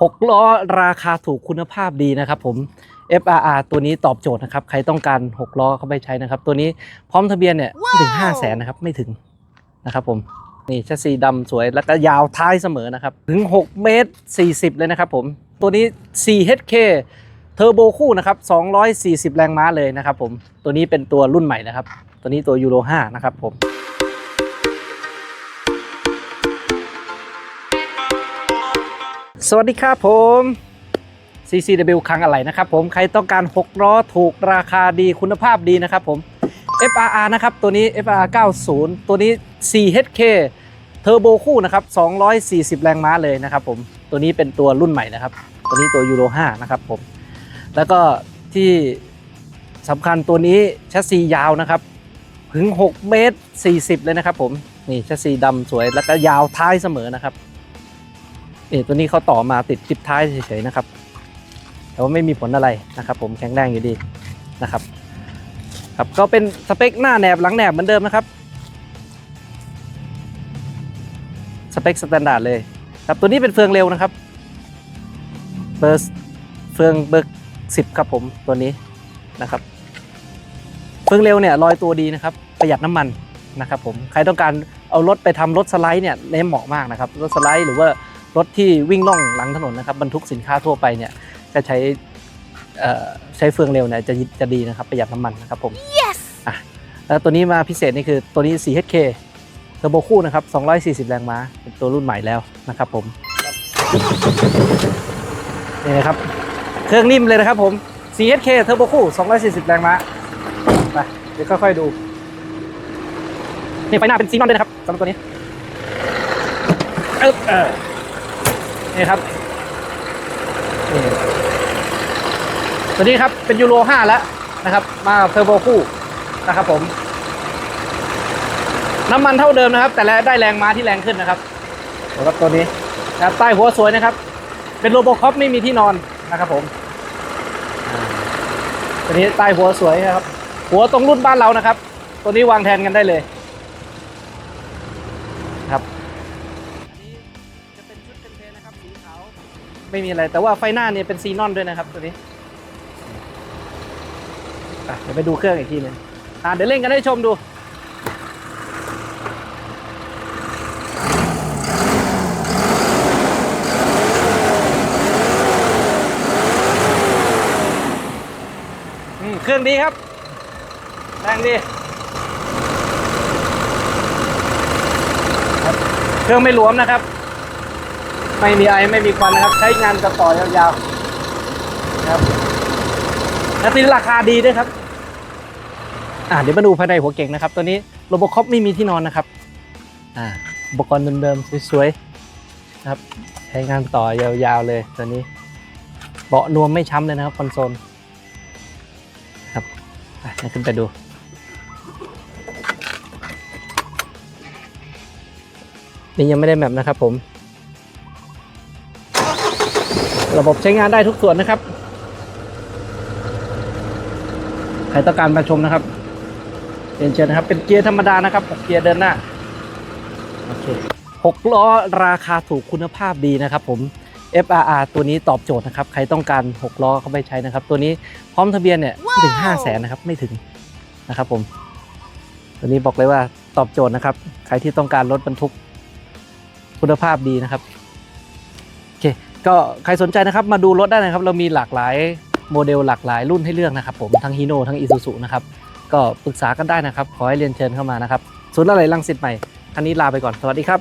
6 ล้อราคาถูกคุณภาพดีนะครับผม FRR ตัวนี้ตอบโจทย์นะครับ ใครต้องการ 6 ล้อเข้าไปใช้นะครับ ตัวนี้พร้อมทะเบียนเนี่ยไม่ถึง 5 0 0แสนนะครับไม่ถึงนะครับผมนี่แชสซีดำสวยแล้วก็ยาวท้ายเสมอนะครับ ถึง 6 เมตร 40 เลยนะครับผม ตัวนี้ 4HK เทอร์โบคู่นะครับ 240 แรงม้าเลยนะครับผม ตัวนี้เป็นตัวรุ่นใหม่นะครับ ตัวนี้ตัวยูโร5นะครับผม สวัสดีครับผม CCW ครั้งอะไรนะครับผม ใครต้องการ 6 ล้อถูกราคาดีคุณภาพดีนะครับผม FRR นะครับ ตัวนี้ FRR 90 ตัวนี้ 4HK เทอร์โบคู่นะครับ 240 แรงม้าเลยนะครับผม ตัวนี้เป็นตัวรุ่นใหม่นะครับ ตัวนี้ตัวยูโร5นะครับผม แล้วก็ที่สำคัญตัวนี้แชสซียาวนะครับ ถึง 6 เมตร 40 เลยนะครับผม นี่แชสซีดำสวยแล้วก็ยาวท้ายเสมอนะครับ เออตัวนี้เขาต่อมาติดจิบท้ายเฉยๆนะครับ แต่ว่าไม่มีผลอะไรนะครับ ผมแข็งแรงอยู่ดีนะครับ ครับก็เป็นสเปคหน้าแหนบหลังแหนบเหมือนเดิมนะครับ สเปคสแตนดาร์ดเลยครับตัวนี้เป็นเฟืองเร็วนะครับเบอร์เฟืองเบอร์สิบครับผมตัวนี้นะครับ เฟืองเร็วเนี่ยลอยตัวดีนะครับ ประหยัดน้ำมันนะครับผมใครต้องการเอารถไปทำรถสไลด์เนี่ยเน้เหมาะมากนะครับรถสไลด์หรือว่า รถที่วิ่งล่องหลังถนนนะครับบรรทุกสินค้าทั่วไปเนี่ยจะใช้เอ่อใช้เฟืองเร็วเนี่ยจะจะดีนะครับประหยัดน้ำมันนะครับผม Yes อะแล้วตัวนี้มาพิเศษนี่คือตัวนี้ 4HK เทอร์โบคู่นะครับ 240 แรงม้าเป็นตัวรุ่นใหม่แล้วนะครับผมนี่นะครับเครื่องนิ่มเลยนะครับผม 4HK เทอร์โบคู่ 240 แรงม้าไปเดี๋ยวค่อยๆดูนี่ไฟหน้าเป็นซีนอนด้วยนะครับสำหรับตัวนี้อึ๊บเออ นี่ครับนี่ตัวนี้ครับเป็นยูโร5แล้วนะครับ มาเทอร์โบคู่นะครับผมน้ำมันเท่าเดิมนะครับ แต่ละได้แรงม้าที่แรงขึ้นนะครับสำหรับตัวนี้นะครับใต้หัวสวยนะครับ เป็นโรโบคอปไม่มีที่นอนนะครับ ผมอ่าตัวนี้ใต้หัวสวยนะครับ หัวตรงรุ่นบ้านเรานะครับ ตัวนี้วางแทนกันได้เลย ไม่มีอะไร แต่ว่าไฟหน้าเนี่ยเป็นซีนอนด้วยนะครับตัวนี้อะเดี๋ยวไปดูเครื่องอีกทีหนึงอะเดี๋ยวเล่นกันให้ชมดูอืมเครื่องดีครับแรงดีเครื่องไม่หลวมนะครับ ไม่มีไอไม่มีควันนะครับ ใช้งานต่อต่อยาวๆนะครับและตีราคาดีด้วยครับ อ่าเดี๋ยวมาดูภายในหัวเก่งนะครับ ตัวนี้โรบคอปไม่มีที่นอนนะครับ อ่าอุปกรณ์เดิมๆสวยๆนะครับ ใช้งานต่อยาวๆเลยตัวนี้เบาะนวมไม่ช้ำเลยนะครับคอนโซลครับอะขึ้นไปดูนี่ยังไม่ได้แมปนะครับผม ระบบใช้งานได้ทุกส่วนนะครับ ใครต้องการมาชมนะครับเรียนเชิญนะครับ เป็นเกียร์ธรรมดานะครับเกียร์เดินหน้าโอเคหกล้อราคาถูกคุณภาพดีนะครับผม FRR ตัวนี้ตอบโจทย์นะครับ ใครต้องการ 6 ล้อเข้าไปใช้นะครับ ตัวนี้พร้อมทะเบียนเนี่ยไม่ถึง 5 0 0แสนนะครับ ไม่ถึงนะครับผม ตัวนี้บอกเลยว่าตอบโจทย์นะครับ ใครที่ต้องการรถบรรทุกคุณภาพดีนะครับ ก็ใครสนใจนะครับมาดูรถได้นะครับ เรามีหลากหลายโมเดลหลากหลายรุ่นให้เลือกนะครับผมทั้งฮีโน่ทั้งอีซูซูนะครับก็ปรึกษากันได้นะครับ ขอให้เรียนเชิญเข้ามานะครับศูนย์อะไรลังสิตใหม่อันนี้ลาไปก่อนสวัสดีครับ